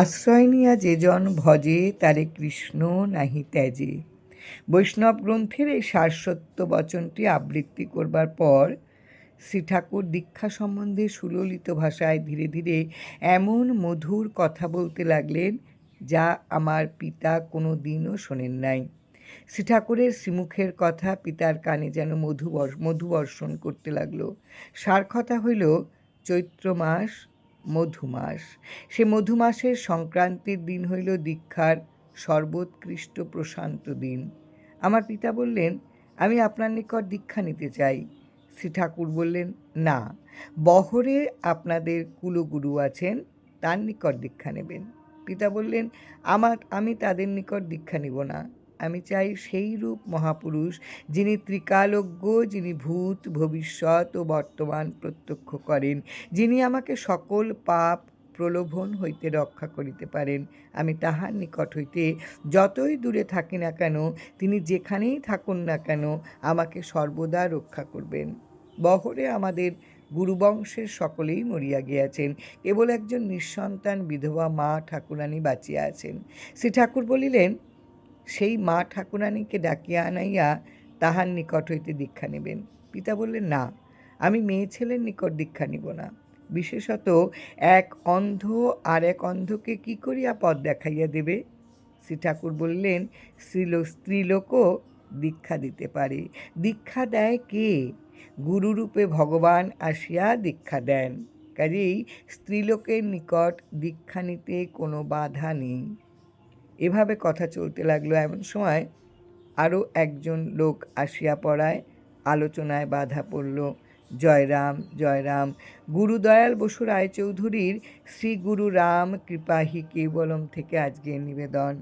আশ্রয় নিয়া যেজন ভজে, তারে কৃষ্ণ নাহি ত্যাজে। বৈষ্ণব গ্রন্থের এই সারসত্য বচনটি আবৃত্তি করবার পর, শ্রী ঠাকুর দীক্ষা সম্বন্ধে সুললিত ভাষায় ধীরে ধীরে এমন মধুর কথা বলতে লাগলেন, যা আমার পিতা কোনো দিনও শোনেন নাই। শ্রী ঠাকুরের শ্রীমুখের কথা পিতার কানে যেন মধু মধুবর্ষণ করতে লাগল। সার কথা হইল, চৈত্র মাস মধুমাস। সে মধুমাসের সংক্রান্তির দিন হইল দীক্ষার সর্বোৎকৃষ্ট প্রশান্ত দিন। আমার পিতা বললেন, আমি আপনার নিকট দীক্ষা নিতে চাই। শ্রী ঠাকুর বললেন, না, বহরে আপনাদের কুলগুরু আছেন, তার নিকট দীক্ষা নেবেন। পিতা বললেন, আমার, আমি তাদের নিকট দীক্ষা নিব না। আমি চাই সেই রূপ মহাপুরুষ যিনি ত্রিকালজ্ঞ, যিনি ভূত, ভবিষ্যৎ ও বর্তমান প্রত্যক্ষ করেন, যিনি আমাকে সকল পাপ প্রলোভন হইতে রক্ষা করিতে পারেন। আমি তাহার নিকট হইতে যতই দূরে থাকি না কেন, তিনি যেখানেই থাকুন না কেন, আমাকে সর্বদা রক্ষা করবেন। বহরে আমাদের গুরুবংশের সকলেই মরিয়া গিয়াছেন, কেবল একজন নিঃসন্তান বিধবা মা ঠাকুরানী বাঁচিয়া আছেন। শ্রী ঠাকুর বলিলেন সেই মা ঠাকুরানীকে ডাকিয়া আনাইয়া তাহার নিকট হইতে দীক্ষা নেবেন। পিতা বললেন, না, আমি মেয়ে ছেলের নিকট দীক্ষা নিব না। বিশেষত এক অন্ধ আর এক অন্ধকে কি করিয়া পথ দেখাইয়া দেবে? শ্রী ঠাকুর বললেন স্ত্রীলো স্ত্রীলোকও দীক্ষা দিতে পারে। দীক্ষা দেয় কে? গুরুরূপে ভগবান আসিয়া দীক্ষা দেন। কাজেই স্ত্রীলোকের নিকট দীক্ষা নিতে কোনো বাধা নেই। এভাবে কথা চলতে লাগল এমন সময় আরও একজন লোক আসিয়া পড়ায়, আলোচনায় বাধা পড়ল। জয়রাম জয়রাম, গুরুদয়াল বসু রায়চৌধুরীর শ্রী গুরু রাম কৃপাহি কেবলম থেকে আজকের নিবেদন।